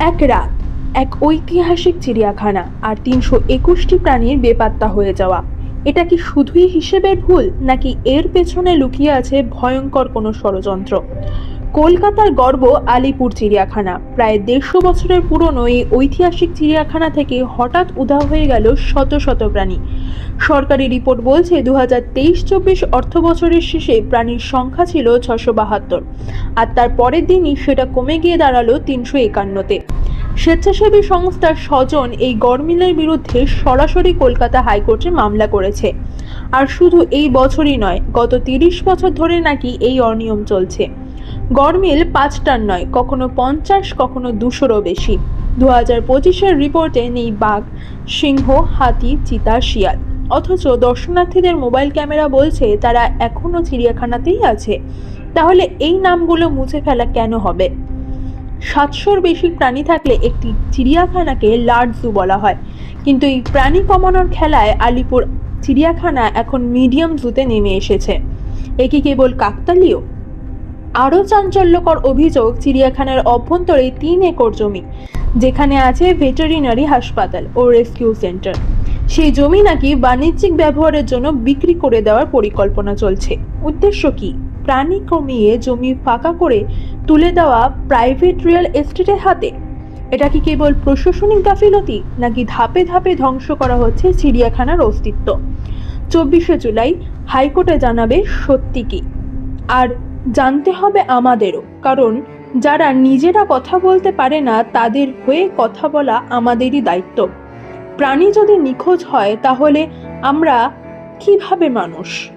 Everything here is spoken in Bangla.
এক রাত, এক ঐতিহাসিক চিড়িয়াখানা আর তিনশো একুশটি প্রাণীর বেপাত্তা হয়ে যাওয়া। এটা কি শুধুই হিসেবের ভুল, নাকি এর পেছনে লুকিয়ে আছে ভয়ঙ্কর কোনো ষড়যন্ত্র? কলকাতার গর্ব আলিপুর চিড়িয়াখানা। প্রায় দেড়শো বছরের পুরনো এই ঐতিহাসিক চিড়িয়াখানা থেকে হঠাৎ উধাও হয়ে গেল শত শত প্রাণী। সরকারি রিপোর্ট বলছে দু হাজার তেইশ চব্বিশ অর্থ বছরের শেষে প্রাণীর সংখ্যা ছিল ছশো বাহাত্তর। আর তার পরের দিনই সেটা কমে গিয়ে দাঁড়াল তিনশো একান্নতে। স্বেচ্ছাসেবী সংস্থার স্বজন এই গরমিলের বিরুদ্ধে সরাসরি কলকাতা হাইকোর্টে মামলা করেছে। আর শুধু এই বছরই নয়, গত তিরিশ বছর ধরে নাকি এই অনিয়ম চলছে। গরমিল পাঁচটার নয়, কখনো পঞ্চাশ, কখনো দুশোরও বেশি। দু হাজার পঁচিশের রিপোর্টে নেই বাঘ, সিংহ, হাতি, চিতা, শিয়াল। অথচ দর্শনার্থীদের মোবাইল ক্যামেরা বলছে, তারা এখনও চিড়িয়াখানাতেই আছে। তাহলে এই নামগুলো মুছে ফেলা কেন হবে? সাতশোর বেশি প্রাণী থাকলে একটি চিড়িয়াখানাকে লার্জ জু বলা হয়। কিন্তু এই প্রাণী কমানোর খেলায় আলিপুর চিড়িয়াখানা এখন মিডিয়াম জুতে নেমে এসেছে। একে কেবল কাকতালীয়? আরও চাঞ্চল্যকর অভিযোগ চিড়িয়াখানার অভ্যন্তরে তিন একর জমি, যেখানে আছে ভেটেরিনারি হাসপাতাল ও রেস্কিউ সেন্টার। সেই জমি নাকি বাণিজ্যিক ব্যবহারের জন্য বিক্রি করে দেওয়ার পরিকল্পনা চলছে। উদ্দেশ্য কি? প্রাণী কমিয়ে জমি ফাঁকা করে তুলে দেওয়া প্রাইভেট রিয়েল এস্টেটের হাতে? এটা কি কেবল প্রশাসনিক গাফিলতি, নাকি ধাপে ধাপে ধ্বংস করা হচ্ছে চিড়িয়াখানার অস্তিত্ব? চব্বিশে জুলাই হাইকোর্টে জানাবে সত্যি কি? আর জানতে হবে আমাদেরও, কারণ যারা নিজেরা কথা বলতে পারে না, তাদের হয়ে কথা বলা আমাদেরই দায়িত্ব। প্রাণী যদি নিখোঁজ হয়, তাহলে আমরা কীভাবে মানুষ?